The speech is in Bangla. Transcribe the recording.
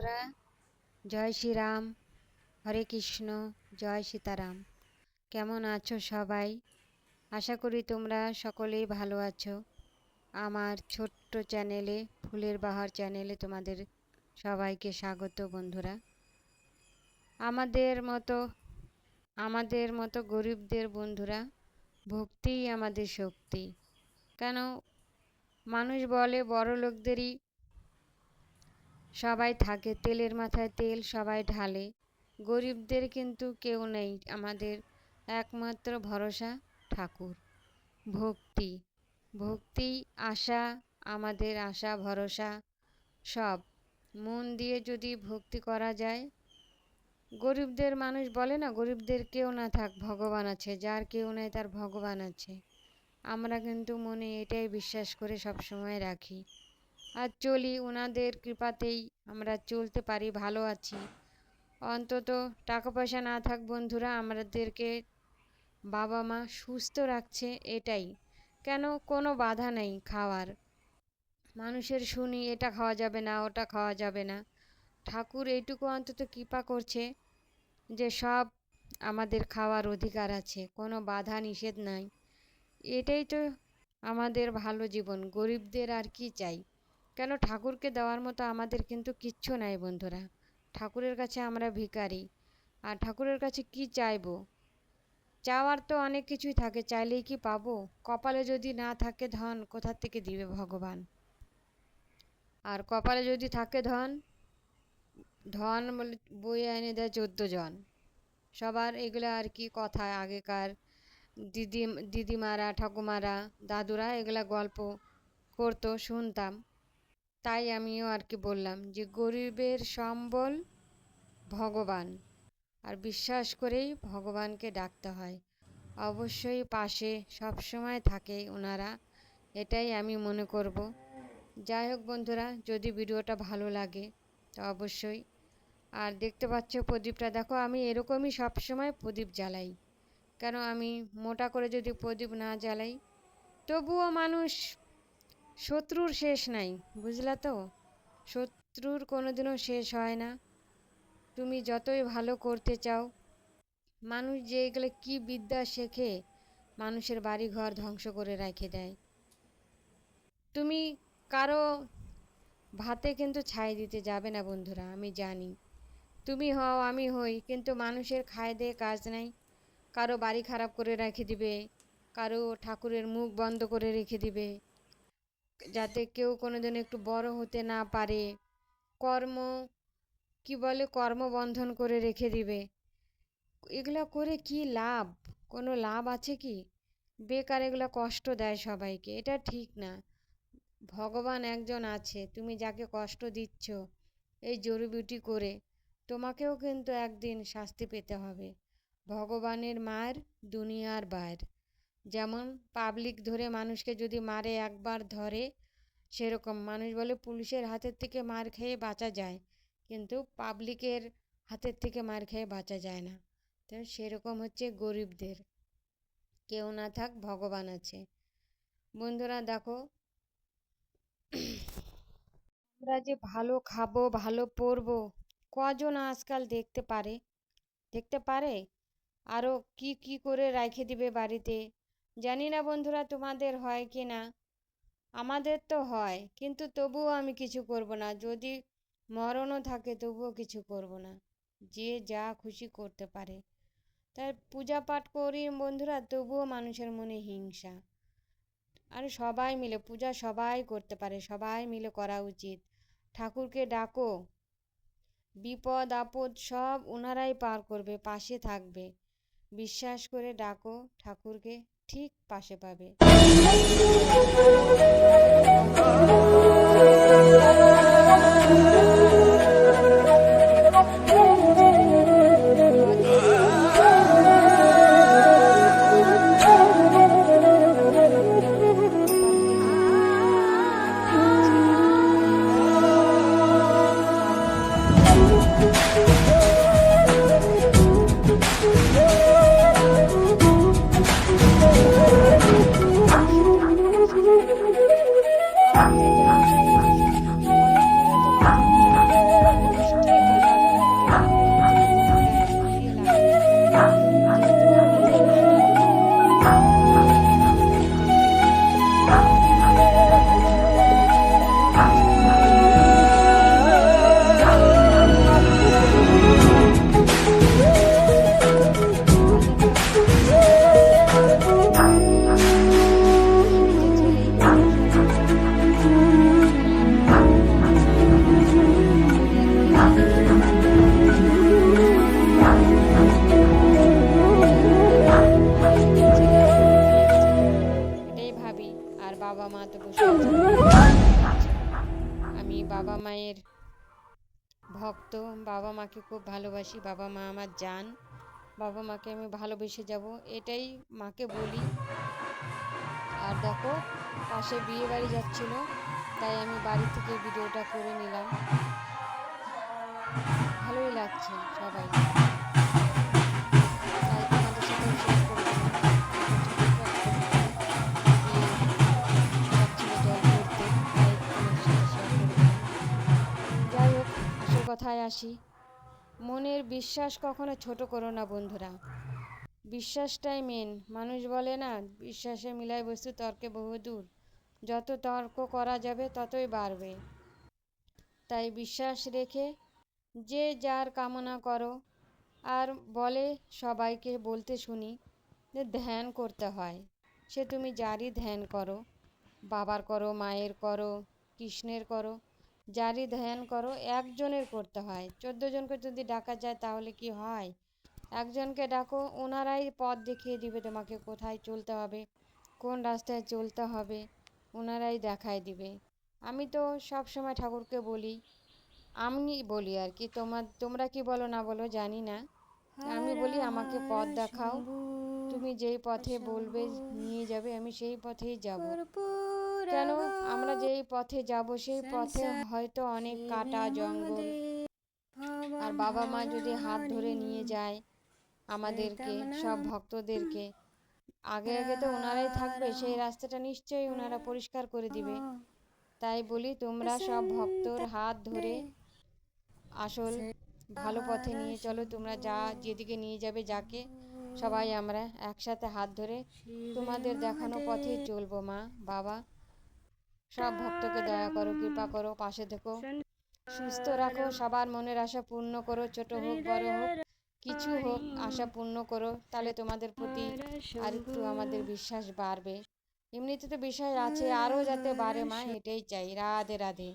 বন্ধুরা, জয় শ্রীরাম, হরে কৃষ্ণ, জয় সীতারাম। কেমন আছো সবাই? আশা করি তোমরা সকলেই ভালো আছো। আমার ছোট্ট চ্যানেলে, ফুলের বাহার চ্যানেলে তোমাদের সবাইকে স্বাগত বন্ধুরা। আমাদের মতো আমাদের মতো গরিবদের বন্ধুরা, ভক্তিই আমাদের শক্তি। কেন? মানুষ বলে বড় লোকদেরই সবাই থাকে তেলের মাথায় তেল, সবাই ঢালে। গরিবদের কিন্তু কেউ নেই, আমাদের একমাত্র ভরসা ঠাকুর। ভক্তি ভক্তি, আশা, আমাদের আশা, ভরসা, সব। মন দিয়ে যদি ভক্তি করা যায়, গরিবদের মানুষ বলে না, গরিবদের কেউ না থাক, ভগবান আছে, যার কেউ নেই তার ভগবান আছে। আমরা কিন্তু মনে এটাই বিশ্বাস করে সব সময় রাখি। আর চলি ওনাদের কৃপাতেই আমরা চলতে পারি, ভালো আছি। অন্তত টাকা পয়সা না থাক বন্ধুরা, আমাদেরকে বাবা মা সুস্থ রাখছে এটাই। কেন? কোনো বাধা নেই খাওয়ার। মানুষের শুনি, এটা খাওয়া যাবে না, ওটা খাওয়া যাবে না। ঠাকুর এইটুকু অন্তত কৃপা করছে যে সব আমাদের খাওয়ার অধিকার আছে, কোনো বাধা নিষেধ নাই। এটাই তো আমাদের ভালো জীবন, গরিবদের আর কি চাই? কেন ঠাকুরকে দেওয়ার মতো আমাদের কিন্তু কিচ্ছু নাই বন্ধুরা। ঠাকুরের কাছে আমরা ভিখারি। আর ঠাকুরের কাছে কি চাইব? চাওয়ার তো অনেক কিছুই থাকে, চাইলেই কি পাবো? কপালে যদি না থাকে ধন কোথা থেকে দিবে ভগবান? আর কপালে যদি থাকে ধন ধন বলে বয়ে এনে দেয় চোদ্দ জন। সবার এগুলো আর কি কথা, আগেকার দিদি, দিদিমারা, ঠাকুমারা, দাদুরা এগুলা গল্প করতো, শুনতাম। তাই আমিও আর কি বললাম যে গরিবের সম্বল ভগবান। আর বিশ্বাস করেই ভগবানকে ডাকতে হয়। অবশ্যই পাশে সব সময় থাকে ওনারা এটাই আমি মনে করব। যাই হোক বন্ধুরা, যদি ভিডিওটা ভালো লাগে তো অবশ্যই। আর দেখতে পাচ্ছ প্রদীপটা, দেখো আমি এরকমই সব সময় প্রদীপ জ্বালাই। কেন আমি মোটা করে যদি প্রদীপ না জ্বালাই, তবুও মানুষ শত্রুর শেষ নাই, বুঝলা তো? শত্রুর কোনোদিনও শেষ হয় না। তুমি যতই ভালো করতে চাও, মানুষ যে এগুলো কী বিদ্যা শেখে, মানুষের বাড়ি ঘর ধ্বংস করে রেখে দেয়। তুমি কারও ভাতে কিন্তু ছাই দিতে যাবে না, বন্ধুরা, আমি জানি। তুমি হও, আমি হই, কিন্তু মানুষের খায় দিয়ে কাজ নাই। কারও বাড়ি খারাপ করে রেখে দিবে, কারও ঠাকুরের মুখ বন্ধ করে রেখে দিবে। যাতে কেউ কোনোদিন একটু বড় হতে না পারে। কর্ম, কি বলে, কর্মবন্ধন করে রেখে দিবে। এগুলো করে কি লাভ? কোনো লাভ আছে কি? বেকার এগুলো কষ্ট দেয় সবাইকে, এটা ঠিক না। ভগবান একজন আছে, তুমি যাকে কষ্ট দিচ্ছ এই জড়িবুটি করে, তোমাকেও কিন্তু একদিন শাস্তি পেতে হবে। ভগবানের মার, দুনিয়ার বাইর। যেমন পাবলিক ধরে মানুষকে যদি মারে একবার ধরে, সেরকম। মানুষ বলে পুলিশের হাতের থেকে মার খেয়ে বাঁচা যায়, কিন্তু পাবলিকের হাতের থেকে মার খেয়ে বাঁচা যায় না। তো সেরকম হচ্ছে গরিবদের। কেউ না থাক, ভগবান আছে। বন্ধুরা দেখো, আমরা যে ভালো খাব, ভালো পরবো, কজন আজকাল দেখতে পারে? দেখতে পারে? আরও কি কি করে রেখে দিবে বাড়িতে? জানি না বন্ধুরা তোমাদের হয় কি না। আমাদের তো হয়, কিন্তু তবুও আমি কিছু করব না। যদি মরণও থাকে, তবুও কিছু করব না। যে যা খুশি করতে পারে। তাই পূজা পাঠ করি বন্ধুরা, তবুও মানুষের মনে হিংসা। আর সবাই মিলে, পূজা সবাই করতে পারে, সবাই মিলে করা উচিত। ঠাকুরকে ডাকো, বিপদ, আপদ সব ওনারাই পার করবে, পাশে থাকবে। বিশ্বাস করে ডাকো ঠাকুরকে। ঠিক পাশে পাবে। ভক্ত, বাবা মাকে খুব ভালোবাসি, বাবা মা আমার জান বাবা মাকে আমি ভালোবেসে যাব, এটাই মাকে বলি। আর দেখো, পাশে বিয়ে বাড়ি যাচ্ছিল, তাই আমি বাড়ি থেকে ভিডিওটা করে নিলাম। ভালোই লাগছে সবাই। কথায় আসি, মনের বিশ্বাস কখনো ছোট করো না বন্ধুরা। বিশ্বাসটাই মেন মানুষ বলে না, বিশ্বাসে মিলায় বস্তু তর্কে বহুদূর যত তর্ক করা যাবে ততই বাড়বে। তাই বিশ্বাস রেখে যে যার কামনা করো, আর বলে সবাইকে বলতে শুনি যে ধ্যান করতে হয়। সে তুমি যারই ধ্যান করো, বাবার করো, মায়ের করো, কৃষ্ণের করো যারই ধ্যান করো, একজনের করতে হয়। চোদ্দ জনকে যদি ডাকা যায় তাহলে কি হয়? একজনকে ডাকো ওনারাই পথ দেখিয়ে দিবে তোমাকে কোথায় চলতে হবে, কোন রাস্তায় চলতে হবে ওনারাই দেখায় দিবে। আমি তো সব সময় ঠাকুরকে বলি, আমি বলি আর কি, তোমার, তোমরা কি বলো না বলো জানি না। আমি বলি, আমাকে পথ দেখাও, তুমি যেই পথে বলবে নিয়ে যাবে, আমি সেই পথেই যাব। কেন আমরা যেই পথে যাব সেই পথে হয়তো অনেক কাটা জঙ্গল। আর বাবা মা যদি হাত ধরে নিয়ে যায় আমাদেরকে সব ভক্তদেরকে আগে আগে তো ওনারাই থাকবে সেই রাস্তাটা নিশ্চয়ই ওনারা পরিষ্কার করে দিবে। তাই বলি তোমরা সব ভক্তর হাত ধরে আসল ভালো পথে নিয়ে চলো তোমরা যা যেদিকে নিয়ে যাবে যাকে সবাই আমরা একসাথে হাত ধরে তোমাদের দেখানো পথে চলবো মা বাবা। সব ভক্তকে দয়া করো, কৃপা করো, পাশে থেকো। সুস্থ রাখো, সবার মনের আশা পূর্ণ করো, ছোট হোক, বড় হোক, কিছু হোক, আশা পূর্ণ করো, তাহলে তোমাদের প্রতি আর একটু আমাদের বিশ্বাস বাড়বে। এমনিতে তো বিশ্বাস আছে, আরও যাতে বাড়ে মা, এটাই চাই, রাধে রাধে।